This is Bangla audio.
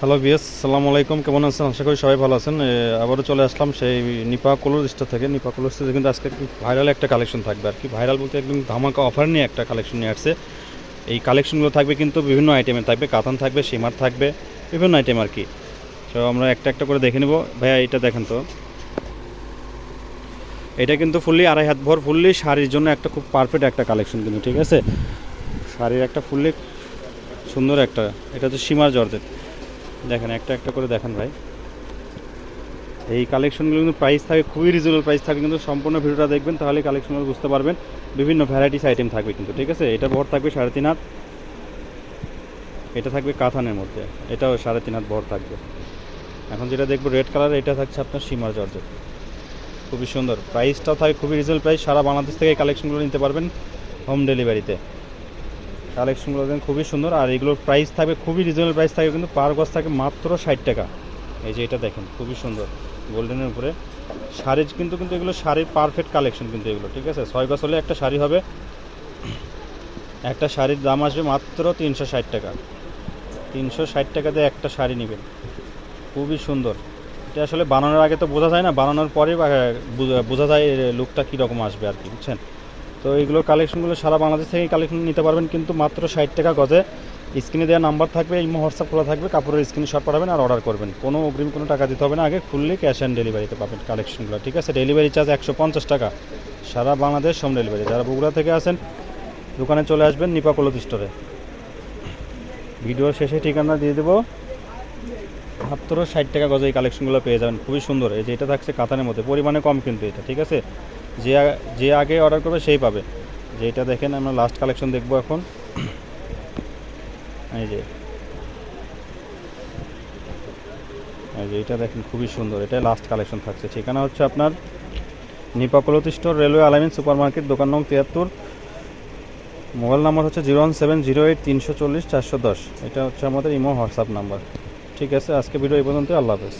হ্যালো বিএস সালামু আলাইকুম। কেমন আছেন? আশা করি সবাই ভালো আছেন। আবারও চলে আসলাম সেই নিপা কলোর স্টোর থেকে। নিপা কলোর কিন্তু আজকে ভাইরাল একটা কালেকশন থাকবে আর কি। ভাইরাল বলতে একদম ধামাকা অফার নিয়ে একটা কালেকশন নিয়ে আসছে। এই কালেকশনগুলো থাকবে কিন্তু বিভিন্ন আইটেমের থাকবে। কাতান থাকবে, সীমার থাকবে, বিভিন্ন আইটেম আর কি। তো আমরা একটা একটা করে দেখে নেব। ভাইয়া এটা দেখেন তো। এটা কিন্তু ফুললি আড়াই হাত ভর ফুললি শাড়ির জন্য একটা খুব পারফেক্ট একটা কালেকশন কিন্তু, ঠিক আছে? শাড়ির একটা ফুললি সুন্দর একটা, এটা হচ্ছে সীমার জর্জেট। দেখেন, একটা একটা করে দেখেন ভাই। এই কালেকশনগুলো কিন্তু প্রাইস থাকে, খুবই রিজনেবল প্রাইস থাকে, কিন্তু সম্পূর্ণ ভিডিওটা দেখবেন তাহলে কালেকশনগুলো বুঝতে পারবেন। বিভিন্ন ভ্যারাইটিস আইটেম থাকবে কিন্তু, ঠিক আছে? এটা ভর থাকবে সাড়ে তিন হাত। এটা থাকবে কাথানের মধ্যে, এটাও সাড়ে তিন হাত ভর থাকবে। এখন যেটা দেখব রেড কালার এটা থাকছে আপনার সীমার জর্জেট। খুবই সুন্দর। প্রাইসটাও থাকে, খুবই রিজনেবল প্রাইস সারা বাংলাদেশ থেকে এই কালেকশনগুলো নিতে পারবেন হোম ডেলিভারিতে কালেকশনগুলো দেখেন খুবই সুন্দর। আর এগুলোর প্রাইস থাকবে খুবই রিজনেবল প্রাইস থাকবে কিন্তু পার গজ থাকে মাত্র ষাট টাকা। এই যে এটা দেখেন, খুবই সুন্দর। গোল্ডেনের উপরে। শাড়ির কিন্তু কিন্তু এগুলো শাড়ির পারফেক্ট কালেকশন কিন্তু এগুলো, ঠিক আছে? ছয় গজ হলে একটা শাড়ি হবে। একটা শাড়ির দাম আসবে মাত্র তিনশো ষাট টাকা। তিনশো ষাট টাকা দিয়ে একটা শাড়ি নেবেন। খুবই সুন্দর। এটা আসলে বানানোর আগে তো বোঝা যায় না, বানানোর পরে বোঝা- বোঝা যায় লুকটা কীরকম আসবে আর কি, বুঝছেন? তো এইগুলো কালেকশনগুলো সারা বাংলাদেশ থেকে কালেকশন নিতে পারবেন, কিন্তু মাত্র ষাট টাকা গজে। স্ক্রিনে দেওয়া নাম্বার থাকবে এই হোয়াটসঅ্যাপ খোলা থাকবে, কাপড়ের স্ক্রিনশট পাঠাবেন আর অর্ডার করবেন। কোনো অগ্রিম কোনো টাকা দিতে হবে না, আগে ফুললি ক্যাশ অ্যান্ড ডেলিভারিতে পাবেন কালেকশনগুলো ঠিক আছে? ডেলিভারি চার্জ একশো পঞ্চাশ টাকা। সারা বাংলাদেশ হোম ডেলিভারি যারা বগুড়া থেকে আসেন, দোকানে চলে আসবেন নিপা কলত স্টোরে ভিডিওর শেষে ঠিকানা দিয়ে দেবো। মাত্র ষাট টাকা গজে এই কালেকশনগুলো পেয়ে যাবেন, খুবই সুন্দর। এই যে এটা থাকছে কাতানের মধ্যে, পরিমাণে কম কিন্তু এটা, ঠিক আছে? যে যে আগে অর্ডার করবে সেই পাবে। যে এটা দেখেন, আমরা লাস্ট কালেকশন দেখব এখন। এই যে। এই যে এটা দেখেন, খুবই সুন্দর। এটাই লাস্ট কালেকশন থাকছে। ঠিকানা হচ্ছে আপনার নিপাকলত store railway Alamin super market দোকান নং তিয়াত্তর। মোবাইল নাম্বার হচ্ছে zero one seven zero eight তিনশো চল্লিশ চারশো দশ এটা হচ্ছে আমাদের ইমো হোয়াটসঅ্যাপ নাম্বার ঠিক আছে, আজকে ভিডিও এই পর্যন্ত আল্লাহ হাফেজ।